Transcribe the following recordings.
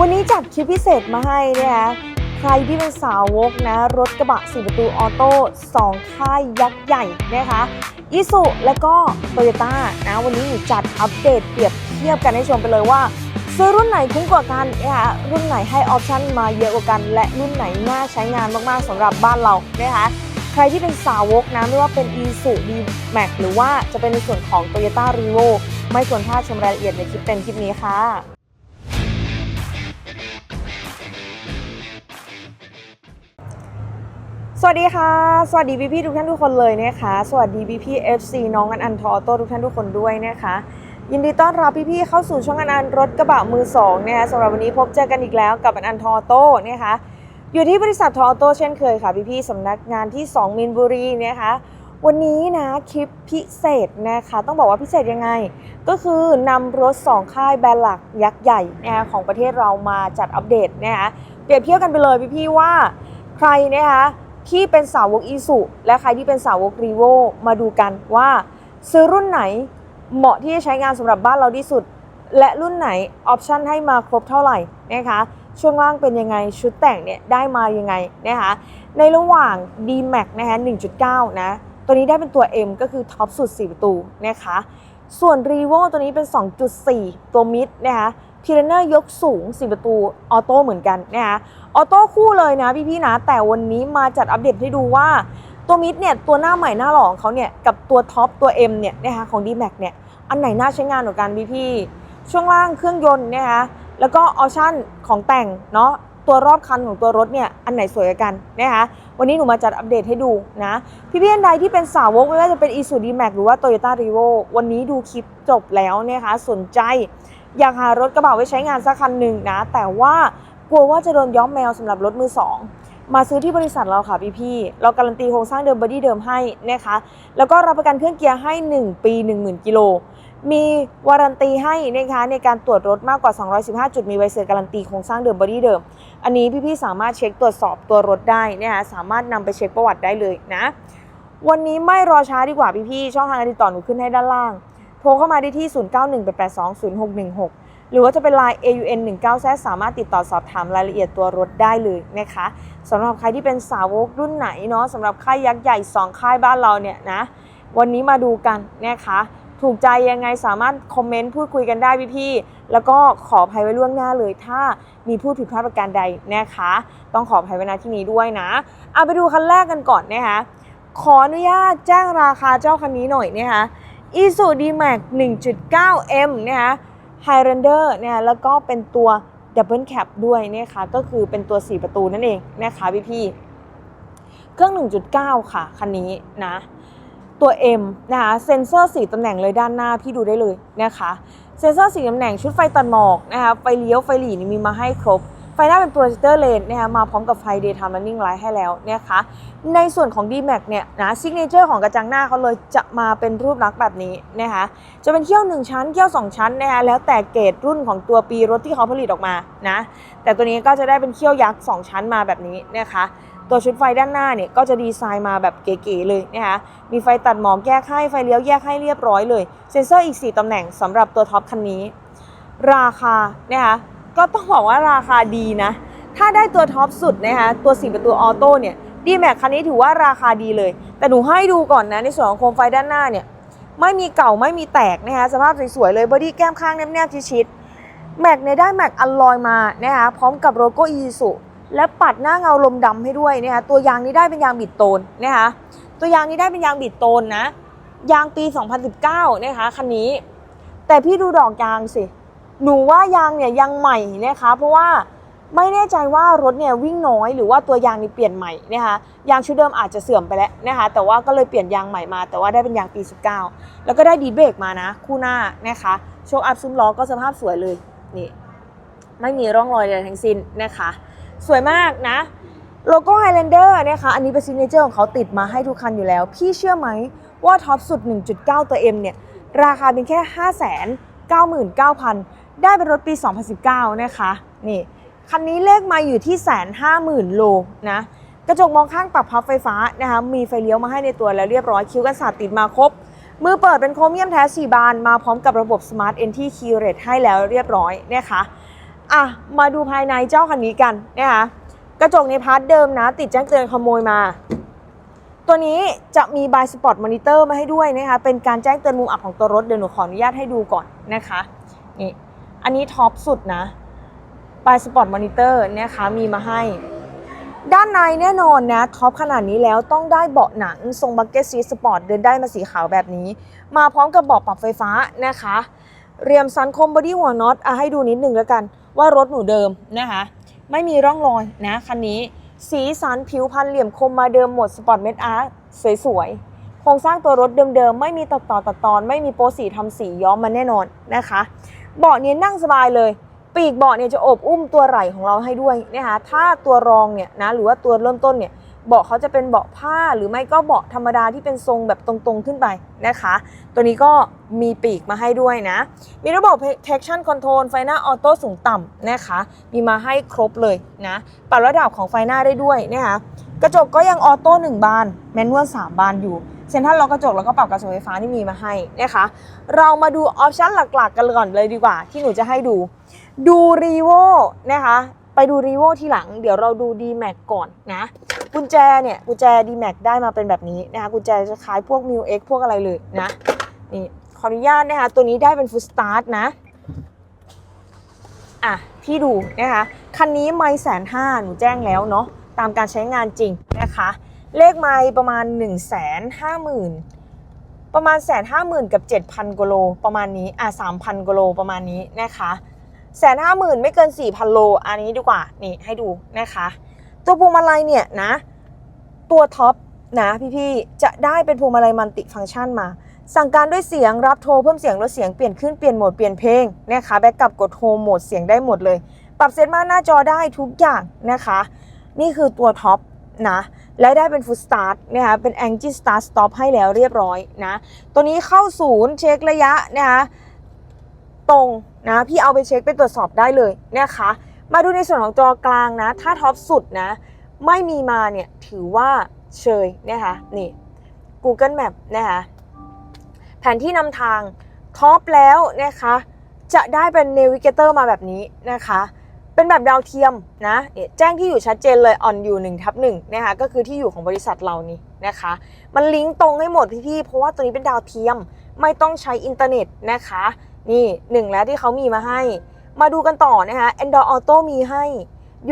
วันนี้จัดคลิปพิเศษมาให้นะคะใครที่เป็นสาวกนะ รถกระบะ4ประตูออโต้2ค่ายยักษ์ใหญ่นะคะอิสุและก็โตโยต้านะ วันนี้หนูจัดอัปเดตเปรียบเทียบกันให้ชมไปเลยว่า ซื้อรุ่นไหนคุ้มกว่ากันนะคะรุ่นไหนให้ออปชั่นมาเยอะกว่ากัน และรุ่นไหนน่าใช้งานมากๆสำหรับบ้านเรานะคะใครที่เป็นสาวกนะไม่ว่าเป็น e s u d m a x หรือว่าจะเป็นในส่วนของ Toyota r e v o ไม่ควรพลาดชมรายละเอียดในคลิปเต็มคลิปนี้ค่ะ สวัสดีค่ะ สวัสดีพี่พี่ทุกท่านทุกคนเลยนะคะ สวัสดีพี่พี่ๆ FC น้องอันอันทอโต้ทุกท่านทุกคนด้วยนะคะ ยินดีต้อนรับพี่พี่เข้าสู่ช่องอันอันรถกระบะมือสองนะคะสำหรับวันนี้พบเจอกันอีกแล้วกับอันอันทอโต้นะคะอยู่ที่บริษัททอโต้เช่นเคยค่ะพี่พี่สำนักงานที่ 2มินบุรีนะคะวันนี้นะคลิปพิเศษนะคะต้องบอกว่าพิเศษยังไง ก็คือนำรถ 2 ค่ายแบรนด์หลักยักษ์ใหญ่นะคะของประเทศเรามาจัดอัปเดตนะคะเปรียบเทียบกันไปเลยพี่ๆว่าใครนะคะ ที่เป็นสาวกอีสุและใครที่เป็นสาวกรีโวมาดูกันว่าซื้อรุ่นไหนเหมาะที่จะใช้งานสำหรับบ้านเราที่สุด และรุ่นไหนออปชันให้มาครบเท่าไหร่นะคะช่วงล่างเป็นยังไงชุดแต่งเนี่ยได้มายังไงนะคะในระหว่าง D-Max นะคะ1.9 นะตัวนี้ได้เป็นตัว M ก็คือท็อปสุด 4 ประตูนะคะส่วน r e v o ตัวนี้เป็น 2.4 ตัวมิดนะคะ พีเรเนอร์ยกสูง4ประตูออโต้เหมือนกันนะคะออโต้คู่เลยนะพี่ๆนะ แต่วันนี้มาจัดอัปเดตให้ดูว่าตัวมิดเนี่ยตัวหน้าใหม่หน้าหล่อของเขาเนี่ยกับตัวท็อปตัว M เนี่ยนะคะของ D-Max เนี่ยอันไหนน่าใช้งานกว่ากันพี่ๆช่วงล่างเครื่องยนต์นะคะแล้วก็ออชั่นของแต่งเนาะตัวรอบคันของตัวรถเนี่ยอันไหนสวยกันนะคะวันนี้หนูมาจัดอัปเดตให้ดูนะ พี่พี่ๆท่านใดที่เป็นสาวกไม่ว่าจะเป็น Isuzu D-Max หรือว่า Toyota r e v o วันนี้ดูคลิปจบแล้วนะคะสนใจ อยากหารถกระบะไว้ใช้งานสักคันหนึ่งนะ แต่ว่ากลัวว่าจะโดนย้อมแมวสำหรับรถมือสองมาซื้อที่บริษัทเราค่ะพี่พี่เราการันตีโครงสร้างเดิมบอดี้เดิมให้นะคะ แล้วก็รับประกันเครื่องเกียร์ให้ 1 ปี 10,000กิโล มีวารันตีให้นะคะในการตรวจรถมากกว่า 215 จุด มีใบเซอร์การันตีโครงสร้างเดิมบอดี้เดิม อันนี้พี่ๆสามารถเช็คตรวจสอบตัวรถได้นะคะสามารถนำไปเช็คประวัติได้เลยนะ วันนี้ไม่รอช้าดีกว่าพี่ๆช่องทางการติดต่อหนูขึ้นให้ด้านล่าง โทรเข้ามาได้ที่ 0918820616 หรือว่าจะเป็น Line AUN 19แซสามารถติดต่อสอบถามรายละเอียดตัวรถได้เลยนะคะสำหรับใครที่เป็นสาวกรุ่นไหนเนาะสำหรับค่ายยักษ์ใหญ่ 2 ค่ายบ้านเราเนี่ยนะ วันนี้มาดูกันนะคะถูกใจยังไงสามารถคอมเมนต์พูดคุยกันได้พี่ๆแล้วก็ขออภัยไว้ล่วงหน้าเลย ถ้ามีผู้ผิดพลาดประการใดนะคะ ต้องขออภัยไว้ณที่นี้ด้วยนะเอาไปดูคันแรกกันก่อนนะคะขออนุญาตแจ้งราคาเจ้าคันนี้หน่อยนะคะ i s u D-Max 1.9M นะคะ Highlander นะคะแล้วก็เป็นตัว Double Cab ด้วยนะคะก็คือเป็นตัว 4 ประตูนั่นเองนะคะพี่ๆเครื่อง 1.9 ค่ะ คันนี้นะ ตัว M นะคะเซนเซอร์สีตำแหน่งเลยด้านหน้าพี่ดูได้เลยนะคะ เซนเซอร์สีตำแหน่งชุดไฟตัดหมอกนะคะไฟเลี้ยวไฟหลีนี่มีมาให้ครบ ไฟหน้าเป็นโปรเจคเตอร์เลนนะคะมาพร้อมกับไฟ Daytime Running Light ให้แล้วนะคะในส่วนของ D-Max เนี่ยนะซิกเนเจอร์ของกระจังหน้าเขาเลยจะมาเป็นรูปลักษณ์แบบนี้นะคะจะเป็นเขี้ยว 1 ชั้นเขี้ยว 2 ชั้นนะคะแล้วแต่เกรดรุ่นของตัวปีรถที่เขาผลิตออกมานะแต่ตัวนี้ก็จะได้เป็นเขี้ยวยักษ์ 2 ชั้นมาแบบนี้นะคะตัวชุดไฟด้านหน้าเนี่ยก็จะดีไซน์มาแบบเก๋ๆเลยนะคะมีไฟตัดหมอกแยกให้ไฟเลี้ยวแยกให้เรียบร้อยเลย เซ็นเซอร์อีก 4ตำแหน่งสำหรับตัวท็อปคันนี้ ราคานะคะ ก็ต้องบอกว่าราคาดีนะ ถ้าได้ตัวท็อปสุดนะคะตัว4ประตูออโต้เนี่ยดีแม็กคันนี้ถือว่าราคาดีเลย แต่หนูให้ดูก่อนนะในส่วนของโคมไฟด้านหน้าเนี่ยไม่มีเก่าไม่มีแตกนะคะสภาพสวยๆเลยบอดี้แก้มข้างแนบๆชิดๆแม็กเนี่ยได้แม็กอัลลอยมานะคะพร้อมกับโลโก้อีซูและปัดหน้าเงาลมดำให้ด้วยนะคะตัวยางนี้ได้เป็นยางบิดโตนนะคะตัวยางนี้ได้เป็นยางบิดโตนนะยางปี 2019นะคะคันนี้ แต่พี่ดูดอกยางสิ หนูว่ายางเนี่ยยังใหม่นะคะ เพราะว่าไม่แน่ใจว่ารถเนี่ยวิ่งน้อยหรือว่าตัวยางนี่เปลี่ยนใหม่นะคะยางชุดเดิมอาจจะเสื่อมไปแล้วนะคะแต่ว่าก็เลยเปลี่ยนยางใหม่มา แต่ว่าได้เป็นยางปี 19 แล้วก็ได้ดีเบรกมานะ คู่หน้านะคะโชคอัพซุ้มล้อก็สภาพสวยเลยนี่ไม่มีร่องรอยใดทั้งสิ้นนะคะ สวยมากนะโลโก้ Highlander นะคะอันนี้เป็นซิกเนเจอร์ของเขาติดมาให้ทุกคันอยู่แล้ว พี่เชื่อไหมว่าท็อปสุด 1.9 ตัว M เนี่ยราคาเป็นแค่ 599,000 ได้เป็นรถปี 2019 นะคะนี่คันนี้เลขมาอยู่ที่แสนห้าหมื่นโลนะกระจกมองข้างปรับพับไฟฟ้านะคะมีไฟเลี้ยวมาให้ในตัวแล้วเรียบร้อยคิ้วกันศาสตร์ติดมาครบ มือเปิดเป็นโครเมียมแท้4บานมาพร้อมกับระบบ Smart Entry Key Rate ให้แล้วเรียบร้อยนะคะอะมาดูภายในเจ้าคันนี้กันนะคะกระจกในพาร์ทเดิมนะ ติดแจ้งเตือนขโมยมา ตัวนี้จะมีบายสปอร์ตมอนิเตอร์มาให้ด้วยนะคะเป็นการแจ้งเตือนมุมอับของตัวรถเดี๋ยวหนูขออนุญาตให้ดูก่อนนะคะนี่ อันนี้ท็อปสุดนะบายสปอร์ตมอนิเตอร์นะคะมีมาให้ ด้านในแน่นอนนะท็อปขนาดนี้แล้วต้องได้เบาะหนังทรงบักเก็ตซีสปอร์ตเดินได้มาสีขาวแบบนี้ มาพร้อมกับเบาะปรับไฟฟ้านะคะ เรียมซันคมบอดี้หัวน็อตอะให้ดูนิดนึงแล้วกัน ว่ารถหนูเดิมนะคะไม่มีร่องรอยนะคันนี้สีสันผิวพันเหลี่ยมคมมาเดิมหมดสปอร์ตเมดอาร์สวยๆ โครงสร้างตัวรถเดิมๆ ไม่มีตัดต่อตัดตอน ไม่มีโปสีทำสีย้อมมันแน่นอนนะคะ เบาะเนี้นั่งสบายเลย ปีกเบาะเนี่ยจะโอบอุ้มตัวไหล่ของเราให้ด้วยนะคะถ้าตัวรองเนี่ยนะหรือว่าตัวเริ่มต้นเนี่ยเบาะเขาจะเป็นเบาะผ้าหรือไม่ก็เบาะธรรมดาที่เป็นทรงแบบตรงๆขึ้นไปนะคะ ตัวนี้ก็มีปีกมาให้ด้วยนะ มีระบบ traction control ไฟหน้าออโต้สูงต่ำนะคะ มีมาให้ครบเลยนะ ปรับระดับของไฟหน้าได้ด้วยนะคะ กระจกก็ยังออโต้1บาน แมนนวล3บานอยู่ เซ็นทรัลล็อกกระจกแล้วก็ปรับกระจกไฟฟ้านี่มีมาให้นะคะ เรามาดูออปชั่นหลักๆ กันก่อนเลยดีกว่า ที่หนูจะให้ดู ดูรีโวนะคะ ไปดูรีโวทีหลัง เดี๋ยวเราดู d m a x ก่อนนะ กุญแจเนี่ยกุญแจ d m a x ได้มาเป็นแบบนี้นะคะ กุญแจจะคล้ายพวก m ิ X พวกอะไรเลยนะนี่ขออนุญาตนะคะ ตัวนี้ได้เป็นฟุตสตาร์ทนะอะที่ดูนะคะ คันนี้ไม่แสนห้าหนูแจ้งแล้วเนาะตามการใช้งานจริงนะคะ เลขไมล์ประมาณ1นึ่งแสนห้าหมื่นประมาณแสนห้าหมื่นกับเจ็ดพันกว่าโลประมาณนี้อะสามพันกว่าโลประมาณนี้นะคะแสนห้าหมื่นไม่เกินสี่พันโลอันนี้ดีกว่านี่ให้ดูนะคะ ตัวพวงมาลัยเนี่ยนะ ตัวท็อปนะพี่ๆจะได้เป็นพวงมาลัยมัลติฟังก์ชันมา สั่งการด้วยเสียงรับโทรเพิ่มเสียงลดเสียงเปลี่ยนขึ้นเปลี่ยนโหมดเปลี่ยนเพลงนะคะแบ็กกับกดโฮมโหมดเสียงได้หมดเลย ปรับเซตมาหน้าจอได้ทุกอย่างนะคะ นี่คือตัวท็อปนะ และได้เป็นฟุตสตาร์ทนะคะเป็น a n g i Start Stop ให้แล้วเรียบร้อยนะ ตัวนี้เข้าศูนย์เช็คระยะนะคะตรงนะพี่เอาไปเช็คไปตรวจสอบได้เลยนะคะ มาดูในส่วนของจอกลางนะ ถ้าท็อปสุดนะ ไม่มีมาเนี่ยถือว่าเชยนะคะนี่ Google Map นะคะแผนที่นำทางท็อปแล้วนะคะ จะได้เป็น Navigator มาแบบนี้นะคะ เป็นแบบดาวเทียมนะแจ้งที่อยู่ชัดเจนเลย on อยู่1ทับ1นะคะก็คือที่อยู่ของบริษัทเรานี่นะคะ มันลิงก์ตรงให้หมดพี่ๆเพราะว่าตัวนี้เป็นดาวเทียม ไม่ต้องใช้อินเทอร์เน็ตนะคะ นี่หนึ่งแล้วที่เขามีมาให้ มาดูกันต่อนะคะ Android Auto มีให้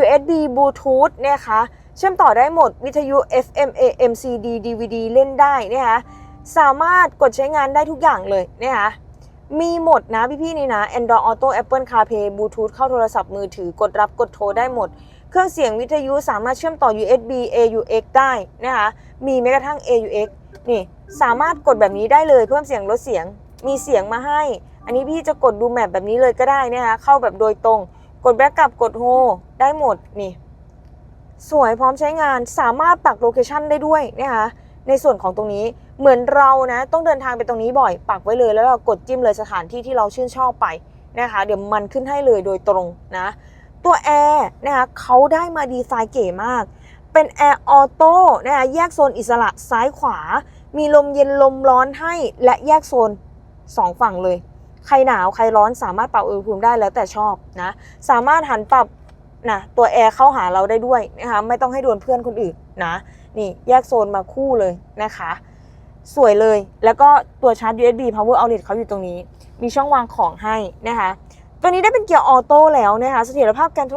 USB Bluetooth นะคะเชื่อมต่อได้หมดวิทยุ FM AM CD DVD เล่นได้นะคะสามารถกดใช้งานได้ทุกอย่างเลยนะคะ มีหมดนะพี่ๆนี่นะ Android Auto Apple CarPlay Bluetooth เข้าโทรศัพท์มือถือกดรับกดโทรได้หมด เครื่องเสียงวิทยุสามารถเชื่อมต่อ USB AUX ได้นะคะ มีแม้กระทั่ง AUX นี่สามารถกดแบบนี้ได้เลยเพิ่มเสียงลดเสียง มีเสียงมาให้ อันนี้พี่จะกดดูแมปแบบนี้เลยก็ได้นะคะเข้าแบบโดยตรง กดแบ็กกลับกดโฮได้หมดนี่ สวยพร้อมใช้งานสามารถปักโลเคชันได้ด้วยนะคะ ในส่วนของตรงนี้เหมือนเรานะต้องเดินทางไปตรงนี้บ่อย ปักไว้เลยแล้วเรากดจิ้มเลยสถานที่ที่เราชื่นชอบไปนะคะ เดี๋ยวมันขึ้นให้เลยโดยตรงนะ ตัวแอร์นะคะเขาได้มาดีไซน์เก๋มาก เป็นแอร์ออโต้นะคะแยกโซนอิสระซ้ายขวา มีลมเย็นลมร้อนให้และแยกโซนสองฝั่งเลย ใครหนาวใครร้อนสามารถปรับอุณหภูมิได้แล้วแต่ชอบนะ สามารถหันปรับนะตัวแอร์เข้าหาเราได้ด้วยนะคะไม่ต้องให้โดนเพื่อนคนอื่นนะ นี่แยกโซนมาคู่เลยนะคะ สวยเลยแล้วก็ตัวชาร์จ USB power outlet เขาอยู่ตรงนี้ มีช่องวางของให้นะคะ ตัวนี้ได้เป็นเกียร์ออโต้แล้วนะคะเสถียรภาพการ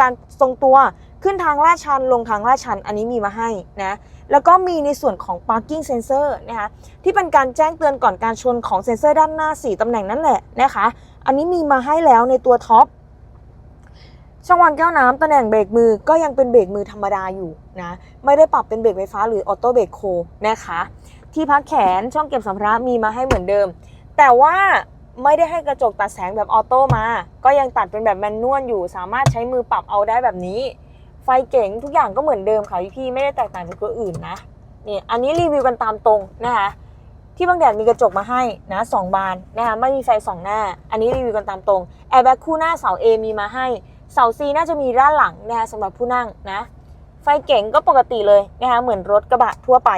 การทรงตัวขึ้นทางลาดชันลงทางลาดชันอันนี้มีมาให้นะแล้วก็มีในส่วนของ parking sensor นะคะที่เป็นการแจ้งเตือนก่อนการชนของเซ็นเซอร์ด้านหน้า 4 ตำแหน่งนั่นแหละนะคะ อันนี้มีมาให้แล้วในตัวท็อปช่องวางแก้วน้ำตำแหน่งเบรกมือก็ยังเป็นเบรกมือธรรมดาอยู่ นะไม่ได้ปรับเป็นเบรกไฟฟ้าหรือออโต้เบรกโคนะคะ ที่พักแขนช่องเก็บสัมภาระมีมาให้เหมือนเดิม แต่ว่าไม่ได้ให้กระจกตัดแสงแบบออโต้มา ก็ยังตัดเป็นแบบแมนนวลอยู่ สามารถใช้มือปรับเอาได้แบบนี้ ไฟเก๋งทุกอย่างก็เหมือนเดิมค่ะพี่ๆไม่ได้แตกต่างจากตัวอื่นนะนี่อันนี้รีวิวกันตามตรงนะคะที่บางแดดมีกระจกมาให้นะสองบานนะคะไม่มีไฟสองหน้า อันนี้รีวิวกันตามตรงแอร์แบ็กคู่หน้าเสา A มีมาให้ เสา C น่าจะมีด้านหลังนะคะสำหรับผู้นั่งนะ ไฟเก๋งก็ปกติเลยนะคะเหมือนรถกระบะทั่วไป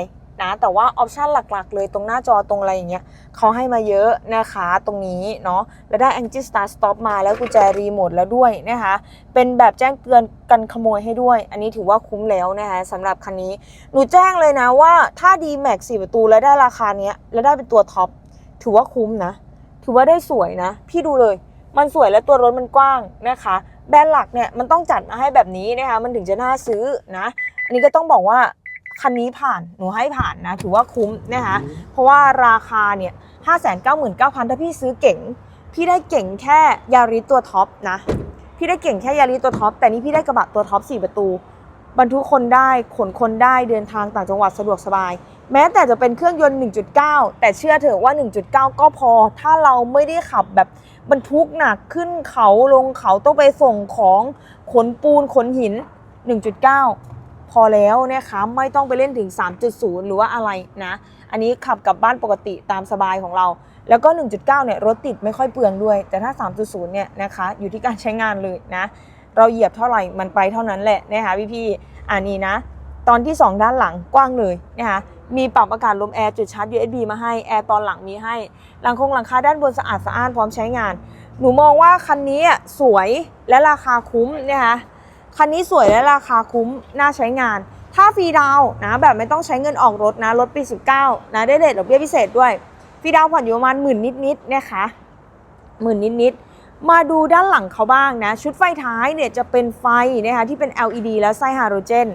นะแต่ว่าออปชันหลักๆ เลยตรงหน้าจอตรงอะไรอย่างเงี้ยเขาให้มาเยอะนะคะตรงนี้เนาะแล้วได้ Angie Start Stop มาแล้วกุญแจรีโมทแล้วด้วยนะคะเป็นแบบแจ้งเตือนกันขโมยให้ด้วย อันนี้ถือว่าคุ้มแล้วนะคะสำหรับคันนี้ หนูแจ้งเลยนะว่าถ้า D Max 4 ประตูแล้วได้ราคาเนี้ยแล้วได้เป็นตัวท็อปถือว่าคุ้มนะ ถือว่าได้สวยนะ พี่ดูเลย มันสวยและตัวรถมันกว้างนะคะ แบรนด์หลักเนี่ยมันต้องจัดมาให้แบบนี้นะคะมันถึงจะน่าซื้อนะอันนี้ก็ต้องบอกว่าคันนี้ผ่านหนูให้ผ่านนะถือว่าคุ้มนะคะเพราะว่าราคาเนี่ยห้าแสนเก้าหมื่นเก้าพันถ้าพี่ซื้อเก่ง พี่ได้เก่งแค่ยาริสตัวท็อปนะพี่ได้เก่งแค่ยาริสตัวท็อปแต่นี่พี่ได้กระบะตัวท็อป4ประตู บรรทุกคนได้ขนคนได้เดินทางต่างจังหวัดสะดวกสบาย แม้แต่จะเป็นเครื่องยนต์ 1.9 แต่เชื่อเถอะว่า 1.9 ก็พอ ถ้าเราไม่ได้ขับแบบบรรทุกหนักขึ้นเขาลงเขาต้องไปส่งของขนปูนขนหิน 1.9 พอแล้วนะคะไม่ต้องไปเล่นถึง 3.0 หรือว่าอะไรนะ อันนี้ขับกลับบ้านปกติตามสบายของเรา แล้วก็ 1.9 เนี่ยรถติดไม่ค่อยเปลืองด้วย แต่ถ้า 3.0 เนี่ยนะคะอยู่ที่การใช้งานเลยนะ เราเหยียบเท่าไหร่มันไปเท่านั้นแหละนะคะพี่ๆอันนี้นะ ตอนที่ 2 ด้านหลังกว้างเลยนะคะมีปรับอากาศลมแอร์จุดชาร์จ USB มาให้แอร์ตอนหลังมีให้หลังคงหลังคาด้านบนสะอาดสะอ้านพร้อมใช้งาน หนูมองว่าคันนี้อะสวยและราคาคุ้มนะคะคันนี้สวยและราคาคุ้มน่าใช้งาน ถ้าฟรีดาวนะแบบไม่ต้องใช้เงินออกรถนะรถปี 19 นะได้เรทดอกเบี้ยพิเศษด้วยฟรีดาวผ่อนอยู่ประมาณหมื่นนิดๆนะคะหมื่นนิดๆ มาดูด้านหลังเขาบ้างนะ ชุดไฟท้ายเนี่ยจะเป็นไฟนะคะที่เป็น LED แล้วไส้ฮาโลเจน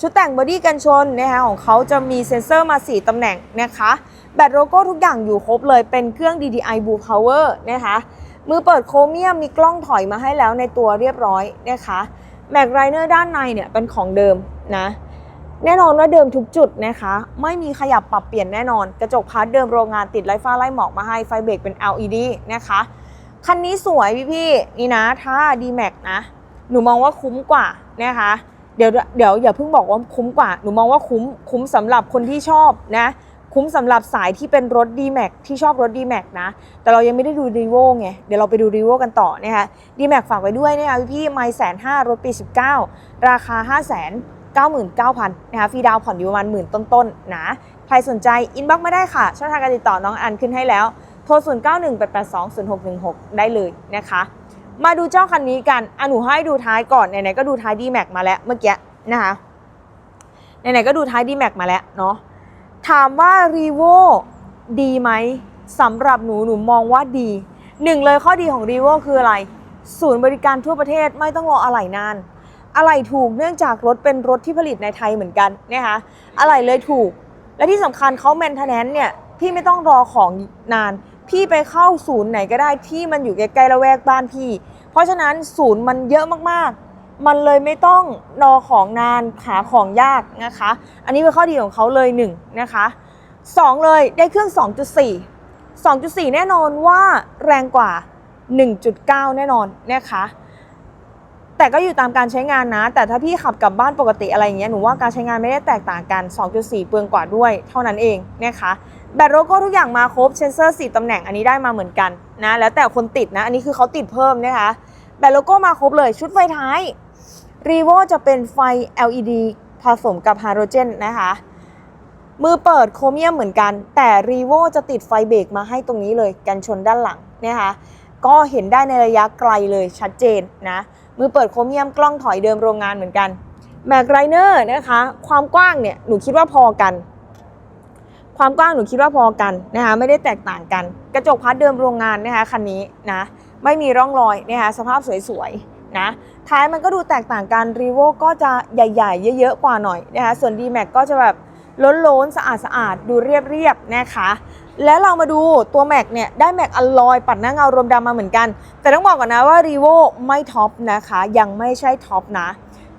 ชุดแต่งบอดี้กันชนนะคะของเขาจะมีเซ็นเซอร์มา 4 ตำแหน่งนะคะ แบตโลโก้ทุกอย่างอยู่ครบเลยเป็นเครื่อง DDI Blue Power นะคะมือเปิดโครเมียมมีกล้องถอยมาให้แล้วในตัวเรียบร้อยนะคะแม็กไรเนอร์ด้านในเนี่ยเป็นของเดิมนะแน่นอนว่าเดิมทุกจุดนะคะ ไม่มีขยับปรับเปลี่ยนแน่นอน กระจกพาร์ทเดิมโรงงานติดไลฟ้าไล่หมอกมาให้ไฟเบรกเป็น LED นะคะ คันนี้สวยพี่ๆนี่นะ ถ้า D-Max นะ หนูมองว่าคุ้มกว่านะคะ เดี๋ยวเดี๋ยวอย่าเพิ่งบอกว่าคุ้มกว่า หนูมองว่าคุ้มคุ้มสำหรับคนที่ชอบนะ คุ้มสำหรับสายที่เป็นรถ D-Max ที่ชอบรถ D-Max นะ แต่เรายังไม่ได้ดูรีโวไง เดี๋ยวเราไปดูรีโวกันต่อนะคะ D-Max ฝากไว้ด้วยนะคะพี่ๆไม่แสนห้ารถปี 19 ราคา 5 0 0 0 0 99,000นะคะฟรีดาวผ่อนอยู่ประมาณหมื่นต้นๆนะ ใครสนใจอินบ็อกซ์ไม่ได้ค่ะ ช่องทางการติดต่อน้องอันขึ้นให้แล้ว ร0918820616 ได้เลยนะคะ มาดูเจ้าคันนี้กันอะหนูให้ดูท้ายก่อนไหนๆก็ดูท้าย D-Max มาแล้วเมื่อกี้นะคะไหนๆก็ดูท้าย D-Max มาแล้วเนาะถามว่า r e v o ดีไหมสำหรับหนูหนูมองว่าดีหนึ่งเลยข้อดีของ r e v o คืออะไร ศูนย์บริการทั่วประเทศไม่ต้องรออะไหล่นานอะไหล่ถูกเนื่องจากรถเป็นรถที่ผลิตในไทยเหมือนกันนะคะอะไหล่เลยถูก และที่สำคัญเขาแมนเทนแนนเนี่ยพี่ไม่ต้องรอของนาน พี่ไปเข้าศูนย์ไหนก็ได้ที่มันอยู่ใกล้ๆละแวกบ้านพี่ เพราะฉะนั้นศูนย์มันเยอะมากๆ มันเลยไม่ต้องรอของนานหาของยากนะคะ อันนี้เป็นข้อดีของเขาเลยหนึ่งนะคะสองเลยได้เครื่อง 2.4 2.4 แน่นอนว่าแรงกว่า 1.9 แน่นอนนะคะ แต่ก็อยู่ตามการใช้งานนะ แต่ถ้าพี่ขับกลับบ้านปกติอะไรอย่างเงี้ยหนูว่าการใช้งานไม่ได้แตกต่างกัน 2.4 เปลืองกว่าด้วย เท่านั้นเองนะคะแบตโลโก้ทุกอย่างมาครบเซนเซอร์ 4ตำแหน่งอันนี้ได้มาเหมือนกันนะแล้วแต่คนติดนะอันนี้คือเขาติดเพิ่มนะคะแบตโลโก้มาครบเลยชุดไฟท้ายรีโวจะเป็นไฟ LED ผสมกับไฮโดรเจนนะคะมือเปิดโครเมียมเหมือนกัน แต่รีโวจะติดไฟเบรกมาให้ตรงนี้เลยกันชนด้านหลังนะคะก็เห็นได้ในระยะไกลเลยชัดเจนนะ มือเปิดโครเมียมกล้องถอยเดิมโรงงานเหมือนกันแม็กไรเนอร์นะคะ ความกว้างเนี่ยหนูคิดว่าพอกัน ความกว้างหนูคิดว่าพอกันนะคะไม่ได้แตกต่างกัน กระจกพัดเดิมโรงงานนะคะคันนี้นะไม่มีร่องรอยนะคะสภาพสวยๆนะท้ายมันก็ดูแตกต่างกันรีโวก็จะใหญ่ๆ เยอะๆกว่าหน่อยนะคะส่วน d m a x ก็จะแบบล้นๆสะอาดๆดูเรียบๆนะคะ แล้วเรามาดูตัวแม็กเนี่ยได้แม็กอลลอยปัดหน้าเงารวมดำมาเหมือนกัน แต่ต้องบอกก่อนนะว่า r e v o ไม่ท็อปนะคะ ยังไม่ใช่ท็อปนะ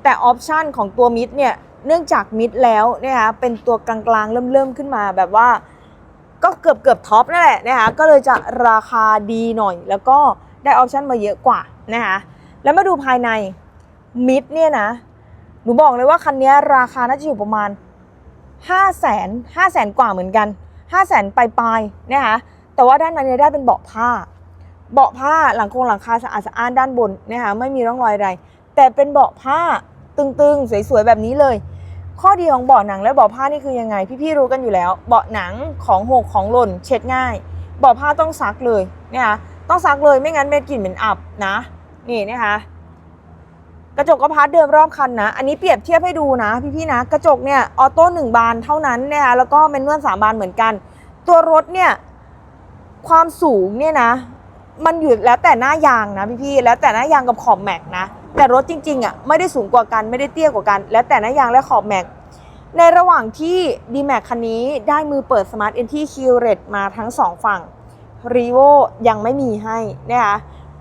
แต่ออปชันของตัวมิดเนี่ยเนื่องจากมิดแล้วนะคะเป็นตัวกลางๆ เริ่มๆ ขึ้นมาแบบว่า ก็เกือบเกือบท็อปนั่นแหละนะคะก็เลยจะราคาดีหน่อย แล้วก็ได้ออปชันมาเยอะกว่านะคะแล้วมาดูภายในมิดเนี่ยนะหนูบอกเลยว่าคันนี้ราคาน่าจะอยู่ประมาณ 5 0 0แสนห้าแสนกว่าเหมือนกัน 5 0 0แสนปลายๆนะคะแต่ว่าด้านในได้เป็นเบาะผ้า เบาะผ้าหลังโครงหลังคาสะอาดสะอ้านด้านบนนะคะไม่มีร่องรอยอะไรแต่เป็นเบาะผ้าตึงๆ สวยๆ แบบนี้เลย ข้อดีของเบาะหนังและเบาะผ้านี่คือยังไง พี่ๆรู้กันอยู่แล้ว เบาะหนังของหกของหล่นเช็ดง่าย เบาะผ้าต้องซักเลยนะคะต้องซักเลยไม่งั้นเป็นกลิ่นเหม็นอับนะนี่นะคะ กระจกก็พาร์ทเดิมรอบคันนะ อันนี้เปรียบเทียบให้ดูนะพี่ๆนะ กระจกเนี่ยออโต้หนึ่งบานเท่านั้นนะคะแล้วก็เมนนวลสามบานเหมือนกัน ตัวรถเนี่ยความสูงเนี่ยนะ มันอยู่แล้วแต่หน้ายางนะพี่ๆแล้วแต่หน้ายางกับขอบแม็กนะแต่รถจริงๆอะไม่ได้สูงกว่ากันไม่ได้เตี้ยกว่ากัน แล้วแต่หน้ายางและขอบแม็กในระหว่างที่ d m a x คันนี้ได้มือเปิด Smart Entry q r e d มาทั้งสองฝั่ง r e v o ยังไม่มีให้นะคะ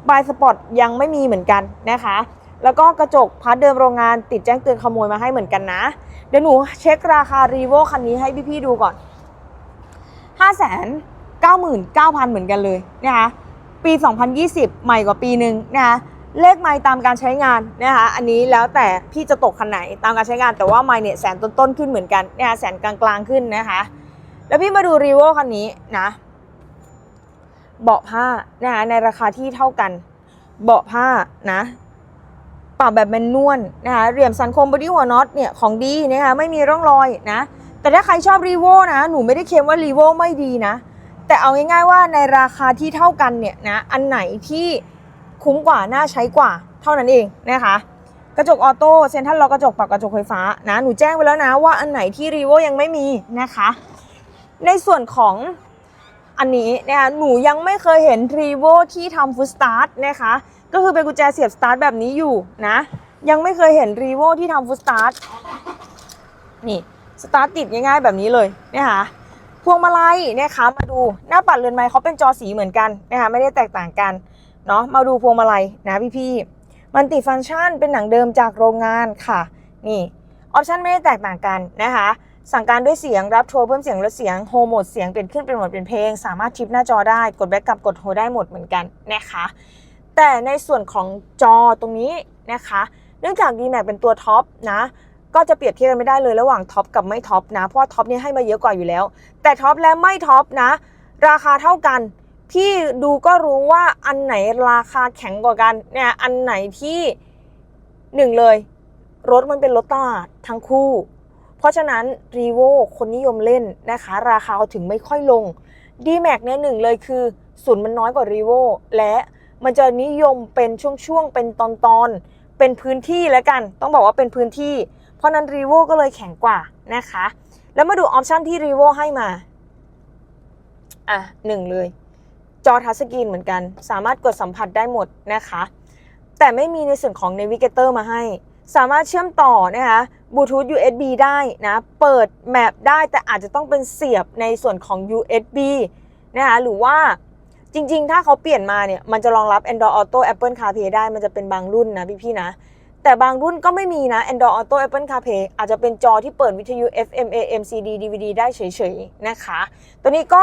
บายสปอร์ตยังไม่มีเหมือนกันนะคะ แล้วก็กระจกพาร์ทเดิมโรงงานติดแจ้งเตือนขโมยมาให้เหมือนกันนะ เดี๋ยวหนูเช็คราคา r e v o คันนี้ให้พี่ๆดูก่อน 599,000 เหมือนกันเลยนะคะปี 2020 ใหม่กว่าปีหนึ่งนะคะเลขไม่ตามการใช้งานนะคะอันนี้แล้วแต่พี่จะตกคันไหนตามการใช้งานแต่ว่าไม่เนี่ยแสนต้นๆขึ้นเหมือนกันนะคะแสนกลางๆขึ้นนะคะ แล้วพี่มาดูรีโวคันนี้นะเบาะผ้านะคะในราคาที่เท่ากัน เบาะผ้านะ ปรับแบบแมนนวลนะคะเหลี่ยมสันคมบอดี้หัวน็อตเนี่ยของดีนะคะไม่มีร่องรอยนะ แต่ถ้าใครชอบรีโวนะ หนูไม่ได้เคลมว่ารีโวไม่ดีนะ แต่เอาง่ายๆว่าในราคาที่เท่ากันเนี่ยนะอันไหนที่คุ้มกว่าน่าใช้กว่าเท่านั้นเองนะคะกระจกออโต้เซ็นทรัลล็อกกระจกปรับกระจกไฟฟ้านะหนูแจ้งไปแล้วนะว่าอันไหนที่รีโวยังไม่มีนะคะ ในส่วนของอันนี้นะคะหนูยังไม่เคยเห็นรีโวที่ทำฟุตสตาร์ทนะคะ ก็คือเป็นกุญแจเสียบสตาร์ทแบบนี้อยู่นะ ยังไม่เคยเห็นรีโวที่ทำฟุตสตาร์ทนี่สตาร์ทติดง่ายๆแบบนี้เลยนะคะพวงมาลัยนะคะมาดูหน้าปัดเรือนไม้เขาเป็นจอสีเหมือนกันนะคะไม่ได้แตกต่างกันเนาะมาดูพวงมาลัยนะพี่ๆมันติฟังก์ชันเป็นหนังเดิมจากโรงงานค่ะนี่ออปชันไม่ได้แตกต่างกันนะคะสั่งการด้วยเสียงรับโทรเพิ่มเสียงลดเสียงโฮโหมดเสียงเปลี่ยนขึ้นเป็นโหมดเป็นเพลง สามารถชิปหน้าจอได้กดแบ็กกับกดโฮได้หมดเหมือนกันนะคะ แต่ในส่วนของจอตรงนี้นะคะ เนื่องจาก d m a x เป็นตัวท็อปนะก็จะเปรียบเทียบกันไม่ได้เลยระหว่างท็อปกับไม่ท็อปนะ เพราะว่าท็อปเนี่ยให้มาเยอะกว่าอยู่แล้ว แต่ท็อปและไม่ท็อปนะ ราคาเท่ากัน พี่ดูก็รู้ว่าอันไหนราคาแข็งกว่ากันเนี่ยอันไหนที่หนึ่งเลย รถมันเป็นรถตลาดทั้งคู่ เพราะฉะนั้นรีโวคนนิยมเล่นนะคะ ราคาถึงไม่ค่อยลง d m a x เนี่ยหนึ่งเลยคือศูนย์มันน้อยกว่ารีโวและ มันจะนิยมเป็นช่วงๆ เป็นตอนๆ เป็นพื้นที่แล้วกัน ต้องบอกว่าเป็นพื้นที่ เพราะนั้นรีโวก็เลยแข็งกว่านะคะ แล้วมาดูออปชันที่รีโวให้มา อะหนึ่งเลย จอทัชสกรีนเหมือนกัน สามารถกดสัมผัสได้หมดนะคะ แต่ไม่มีในส่วนของ Navigator มาให้ สามารถเชื่อมต่อนะคะบลูทูธ USB ได้นะ เปิดแมปได้แต่อาจจะต้องเป็นเสียบในส่วนของ USB นะคะหรือว่า จริง ๆ ถ้าเขาเปลี่ยนมาเนี่ย มันจะรองรับ Android Auto Apple CarPlay ได้ มันจะเป็นบางรุ่นนะพี่ๆนะ แต่บางรุ่นก็ไม่มีนะ Android Auto Apple CarPlay อาจจะเป็นจอที่เปิดวิทยุ FM AM CD DVD ได้เฉยๆนะคะ ตัวนี้ก็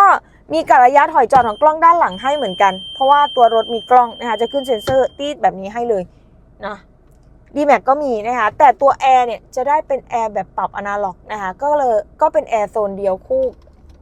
มีกระยะถอยจอดของกล้องด้านหลังให้เหมือนกัน เพราะว่าตัวรถมีกล้องนะคะ จะขึ้นเซ็นเซอร์ตีดแบบนี้ให้เลยนะ d m a x ก็มีนะคะ แต่ตัวแอร์เนี่ยจะได้เป็นแอร์แบบปรับอนาล็อกนะคะ ก็เลยก็เป็นแอร์โซนเดียวคู่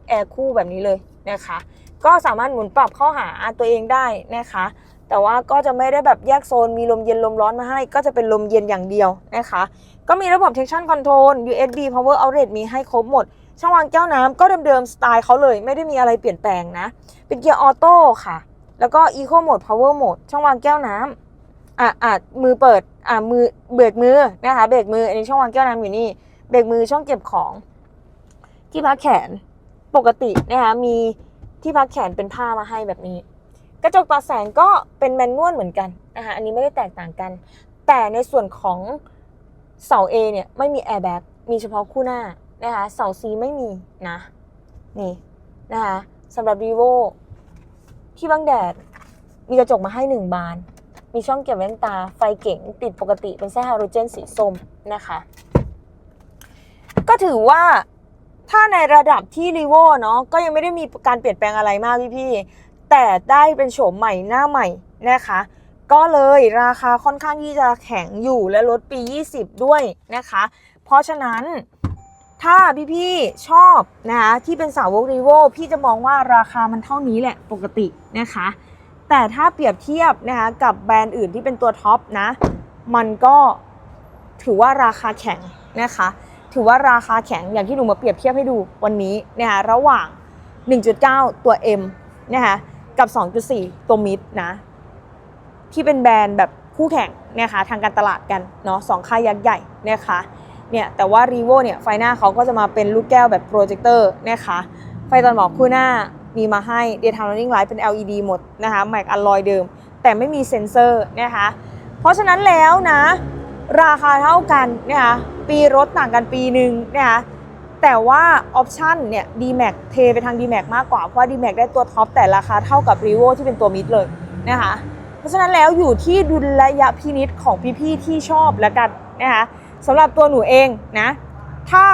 แอร์คู่แบบนี้เลยนะคะ ก็สามารถหมุนปรับเข้าหาตัวเองได้นะคะ แต่ว่าก็จะไม่ได้แบบแยกโซนมีลมเย็นลมร้อนมาให้ ก็จะเป็นลมเย็นอย่างเดียวนะคะ ก็มีระบบ traction control USB power outlet มีให้ครบหมด ช่องวางแก้วน้ำก็เดิมๆสไตล์เขาเลย ไม่ได้มีอะไรเปลี่ยนแปลงนะ เป็นเกียร์ออโต้ค่ะ แล้วก็ eco mode power mode ช่องวางแก้วน้ำอะอะมือเปิดอะมือเบรกมือนะคะเบรกมืออันนี้ช่องวางแก้วน้ำอยู่นี่เบรกมือช่องเก็บของ ที่พักแขนปกตินะคะมี ที่พักแขนเป็นผ้ามาให้แบบนี้ กระจกตัดแสงก็เป็นแมนนวลเหมือนกันนะคะอันนี้ไม่ได้แตกต่างกัน แต่ในส่วนของเสา A เนี่ยไม่มีแอร์แบ็กมีเฉพาะคู่หน้านะคะเสา C ไม่มีนะนี่นะคะสำหรับ r e v o ที่บังแดดมีกระจกมาให้หนึ่งบาน มีช่องเก็บแว่นตาไฟเก๋งติดปกติเป็นแส้ฮาโลเจนสีส้มนะคะ ก็ถือว่า ถ้าในระดับที่ r e v o เนาะก็ยังไม่ได้มีการเปลี่ยนแปลงอะไรมากพี่ๆแต่ได้เป็นโฉมใหม่หน้าใหม่นะคะ ก็เลยราคาค่อนข้างที่จะแข็งอยู่และลดปี 20 ด้วยนะคะ เพราะฉะนั้นถ้าพี่ๆชอบนะคะที่เป็นสาวกรีโวพี่จะมองว่าราคามันเท่านี้แหละปกตินะคะ แต่ถ้าเปรียบเทียบนะคะกับแบรนด์อื่นที่เป็นตัวท็อปนะ มันก็ถือว่าราคาแข็งนะคะ ถือว่าราคาแข็งอย่างที่หนูมาเปรียบเทียบให้ดูวันนี้นะคะระหว่าง 1.9 ตัว M นะคะกับ 2.4 ตัวมิดนะ ที่เป็นแบรนด์แบบคู่แข่งนะคะทางการตลาดกันเนาะสองค่ายยักษ์ใหญ่นะคะเนี่ยแต่ว่า r e v o เนี่ยไฟหน้าเขาก็จะมาเป็นลูกแก้วแบบโปรเจคเตอร์นะคะไฟตอนหมอกคู่หน้ามีมาให้ Daytime Running Light เป็น LED หมดนะคะแม็กอลลอยเดิม แต่ไม่มีเซ็นเซอร์นะคะเพราะฉะนั้นแล้วนะ ราคาเท่ากันนะคะ ปีรถต่างกันปีหนึ่งนะคะแต่ว่าออปชันเนี่ย D-Max เทไปทาง D-Max มากกว่า เพราะว่า D-Max ได้ตัวท็อปแต่ราคาเท่ากับ r e v o ที่เป็นตัวมิดเลยนะคะ เพราะฉะนั้นแล้วอยู่ที่ดุลยพินิษของพี่ๆที่ชอบแล้วกันนะคะสำหรับตัวหนูเองนะ ถ้า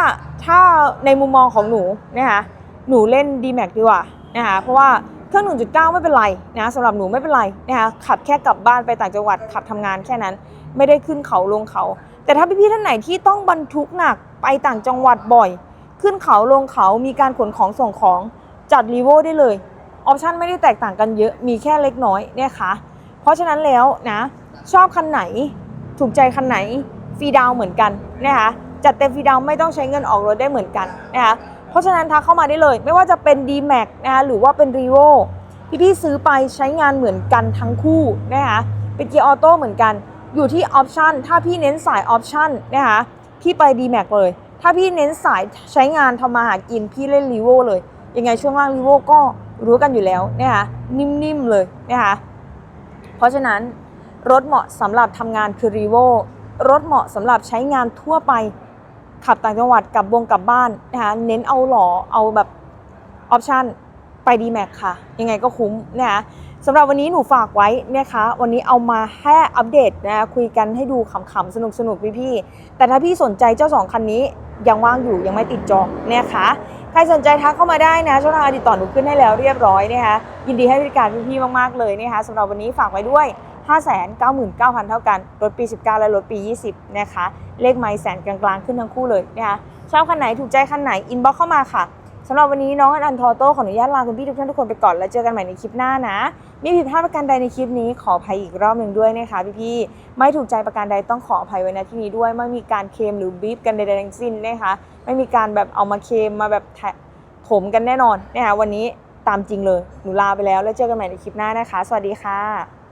ถ้าในมุมมองของหนูนะคะหนูเล่น D-Max ดีกว่านะคะเพราะว่าเครื่อง 1.9 ไม่เป็นไรนะสำหรับหนูไม่เป็นไรนะคะขับแค่กลับบ้านไปต่างจังหวัดขับทำงานแค่นั้น ไม่ได้ขึ้นเขาลงเขา แต่ถ้าพี่ๆท่านไหนที่ต้องบรรทุกหนักไปต่างจังหวัดบ่อย ขึ้นเขาลงเขามีการขนของส่งของจัดรีโวได้เลยออปชันไม่ได้แตกต่างกันเยอะมีแค่เล็กน้อยเนะคะเพราะฉะนั้นแล้วนะ ชอบคันไหน ถูกใจคันไหนฟรีดาวเหมือนกันนะคะจัดเต็มฟรีดาวไม่ต้องใช้เงินออกรถได้เหมือนกันนะคะเพราะฉะนั้นทักเข้ามาได้เลย ไม่ว่าจะเป็น d m a x นะคะหรือว่าเป็น r e v o พี่ๆซื้อไปใช้งานเหมือนกันทั้งคู่นะคะเป็นเกียร์ออโต้เหมือนกัน อยู่ที่ออปชันถ้าพี่เน้นสายออปชันนะคะพี่ไป d m a x เลย ถ้าพี่เน้นสายใช้งานทำมาหากินพี่เล่น r e v o เลย ยังไงช่วงล่าง r e v o ก็รู้กันอยู่แล้วนะคะนิ่มๆเลยนะคะเพราะฉะนั้นรถเหมาะสำหรับทำงานคือ r e v o รถเหมาะสำหรับใช้งานทั่วไปขับต่างจังหวัดกลับวงกลับบ้านนะคะเน้นเอาหล่อเอาแบบออปชันไป d m a x ค่ะ ยังไงก็คุ้มนะคะ สำหรับวันนี้หนูฝากไว้นะคะ วันนี้เอามาแค่อัปเดตนะคุยกันให้ดูขำๆ สนุกๆ พี่ๆ แต่ถ้าพี่สนใจเจ้าสองคันนี้ยังว่างอยู่ยังไม่ติดจองนะคะใครสนใจทักเข้ามาได้นะช่องทางติดต่อหนูขึ้นให้แล้วเรียบร้อยนะคะยินดีให้บริการพี่ๆ มากๆ เลยนะคะสำหรับวันนี้ฝากไว้ด้วย 599,000 เท่ากันรถปี 19 และรถปี 20 นะคะ เลขไมล์แสนกลางๆ ขึ้นทั้งคู่เลยนะคะชอบคันไหนถูกใจคันไหนอินบ็อกเข้ามาค่ะ สำหรับวันนี้น้องอันทอโต้ขออนุญาตลาคุณพี่ทุกท่านทุกคนไปก่อนแล้วเจอกันใหม่ในคลิปหน้านะ มีผิดพลาดประการใดในคลิปนี้ขออภัยอีกรอบหนึ่งด้วยนะคะพี่ๆไม่ถูกใจประการใดต้องขออภัยไว้ณที่นี้ด้วยไม่มีการเคมหรือบีบกันใดๆทั้งสิ้นนะคะไม่มีการแบบเอามาเคมมาแบบถมกันแน่นอนนะคะวันนี้ตามจริงเลยหนูลาไปแล้วแล้วเจอกันใหม่ในคลิปหน้านะคะ สวัสดีค่ะ